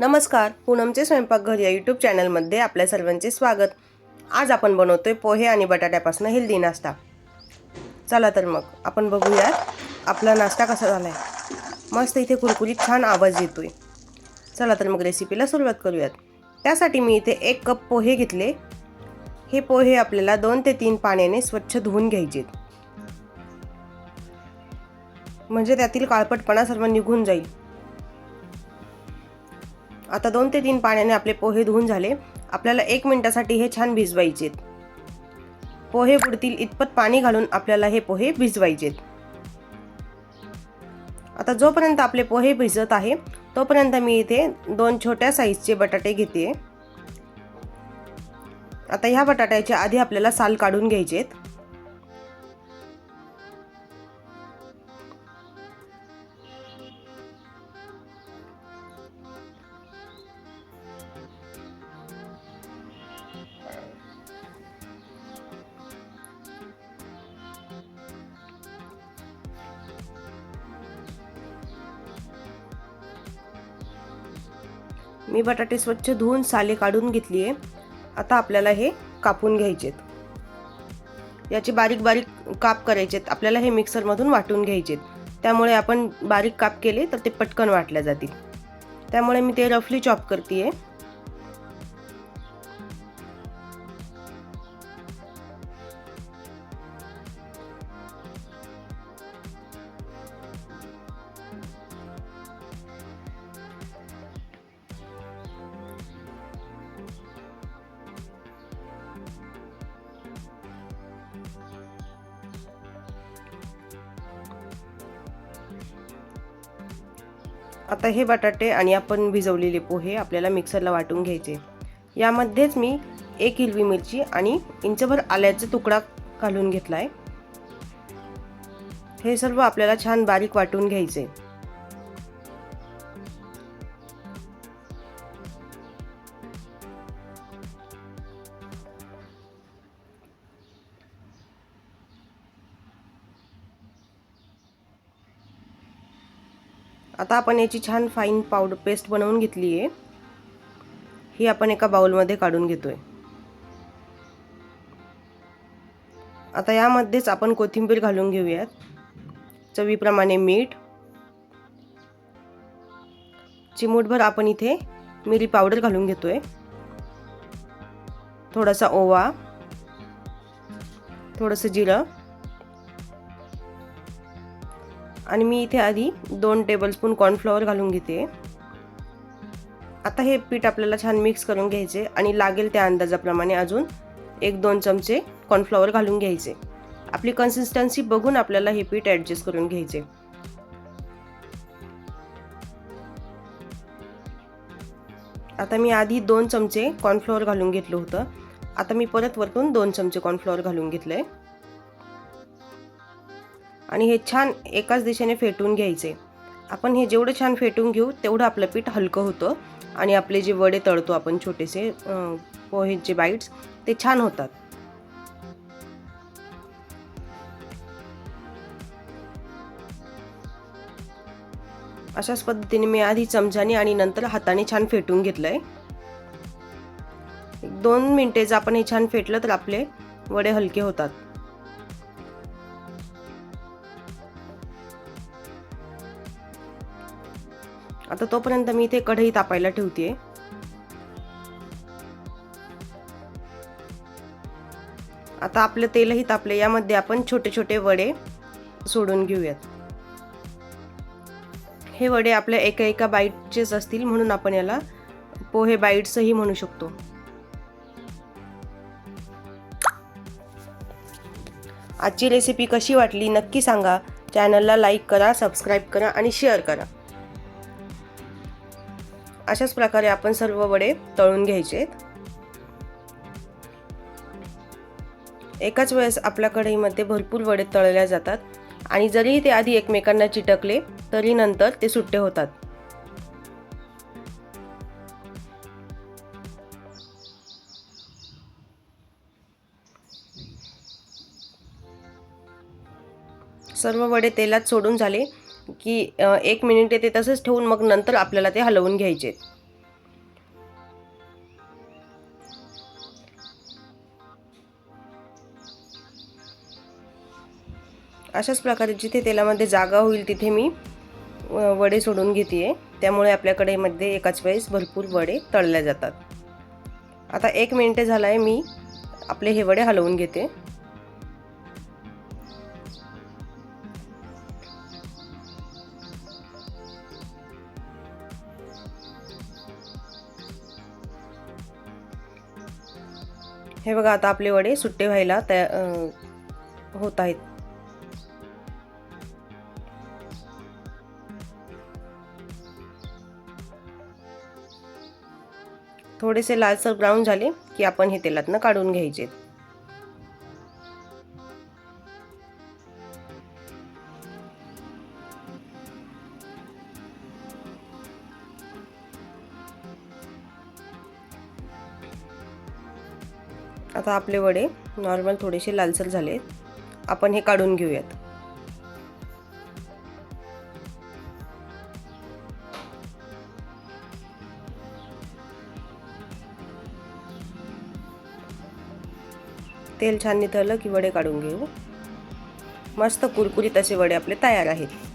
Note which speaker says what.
Speaker 1: नमस्कार पूनमचे स्वयंपाकघर या यूट्यूब चॅनलमध्ये आपल्या सर्वांचे स्वागत. आज आपण बनवतोय पोहे आणि बटाट्यापासून हेल्दी नाश्ता. चला तर मग आपण बघूयात आपला नाश्ता कसा झाला आहे मस्त इथे कुरकुरीत छान आवाज येतो आहे चला तर मग रेसिपीला सुरुवात करूयात. त्यासाठी मी इथे एक कप पोहे घेतले. हे पोहे आपल्याला दोन ते तीन पाण्याने स्वच्छ धुवून घ्यायचे म्हणजे त्यातील काळपटपणा सर्व निघून जाईल. आता दोन ते तीन पाण्याने आपले पोहे धुवून झाले. आपल्याला एक मिनिटासाठी हे छान भिजवायचेत पोहे बुडतील इतपत पाणी घालून आपल्याला हे पोहे भिजवायचेत आता जोपर्यंत आपले पोहे भिजत आहे तोपर्यंत मी इथे दोन छोट्या साईजचे बटाटे घेते. आता ह्या बटाट्याच्या आधी आपल्याला साल काढून घ्यायचेत मी बटाटे स्वच्छ धुवून साले काढून घेतली आहे आता आपल्याला हे कापून घ्यायचे याचे बारीक बारीक काप करायचे आपल्याला हे मिक्सरमधून वाटून घ्यायचे त्यामुळे आपण बारीक काप केले तर ते पटकन वाटल्या जातील. त्यामुळे मी ते रफली चॉप करते आहे आता हे बटाटे आणि आपण भिजवलेले पोहे आपल्याला मिक्सरला वाटून घ्यायचे. यामध्येच मी एक हिरवी मिरची आणि इंचभर आल्याचा तुकडा घालून घेतला आहे हे सर्व आपल्याला छान बारीक वाटून घ्यायचे. आता आपण याची छान फाईन पावडर पेस्ट बनवून घेतली आहे. ही आपण एका बाउलमध्ये काढून घेतोय. आता यामध्येच आपण कोथिंबीर घालून घेऊयात. चवीप्रमाणे मीठ. चिमूटभर आपण इथे मिरी पावडर घालून घेतोय. थोडासा ओवा. थोडंसं जिरं. आणि मी इथे आधी दोन टेबलस्पून कॉर्नफ्लॉवर घालून घेते. आता हे पीठ आपल्याला छान मिक्स करून घ्यायचे आणि लागेल त्या अंदाजाप्रमाणे अजून एक दोन चमचे कॉर्नफ्लॉवर घालून घ्यायचे. आपली कन्सिस्टन्सी बघून आपल्याला हे पीठ ॲडजस्ट करून घ्यायचे. आता मी आधी दोन चमचे कॉर्नफ्लॉवर घालून घेतलं होतं. आता मी परत वरतून दोन चमचे कॉर्नफ्लॉवर घालून घेतलं आहे आणि हे छान एकाच दिशेने फेटून घ्यायचे. आपण हे जेवढं छान फेटून घेऊ तेवढं आपलं पीठ हलकं होतं आणि आपले जे वडे तळतो आपण छोटेसे पोहेचे बाईट्स ते छान होतात. अशाच पद्धतीने मी आधी चमच्याने आणि नंतर हाताने छान फेटून घेतलंय. दोन मिनिटे जर आपण हे छान फेटलं तर आपले वडे हलके होतात. आता तोपर्यंत मी इथे कढई तापायला ठेवते आता आपलं तेलही तापले यामध्ये आपण छोटे छोटे वडे सोडून घेऊयात. हे वडे आपल्या एका एका बाईटचेच असतील म्हणून आपण याला पोहे बाईट्सही म्हणू शकतो. आजची रेसिपी कशी वाटली नक्की सांगा. चॅनलला लाईक करा सबस्क्राईब करा आणि शेअर करा. अशाच प्रकारे आपण सर्व वडे तळून घ्यायचे. एकाच वेळेस आपल्या कढईमध्ये भरपूर वडे तळल्या जातात आणि जरीही ते आधी एकमेकांना चिटकले तरी नंतर ते सुट्टे होतात. सर्व वडे तेलात सोडून झाले. की एक मिनिट ते तसंच ठेवून मग नंतर आपल्याला ते हलवून घ्यायचे. अशाच प्रकारे जिथे तेलामध्ये जागा होईल तिथे मी वडे सोडून घेते त्यामुळे आपल्याकडे मध्ये एकाच वेळेस भरपूर वडे तळल्या जातात. आता एक मिनटे झाला आहे मी आपले हे वडे हलवून घेते. हे बघा आता आपले वडे सुट्टे व्हायला तया होत आहेत. थोडेसे लालसर ब्राऊन झाले की आपण हे तेलातनं काढून घ्यायचे आता आपले वडे नॉर्मल थोडेसे लालसर झाले आपण हे काढून घेऊयात. तेल छान निथळलं की वडे काढून घेऊ. मस्त कुरकुरीत असे वडे आपले तयार आहेत.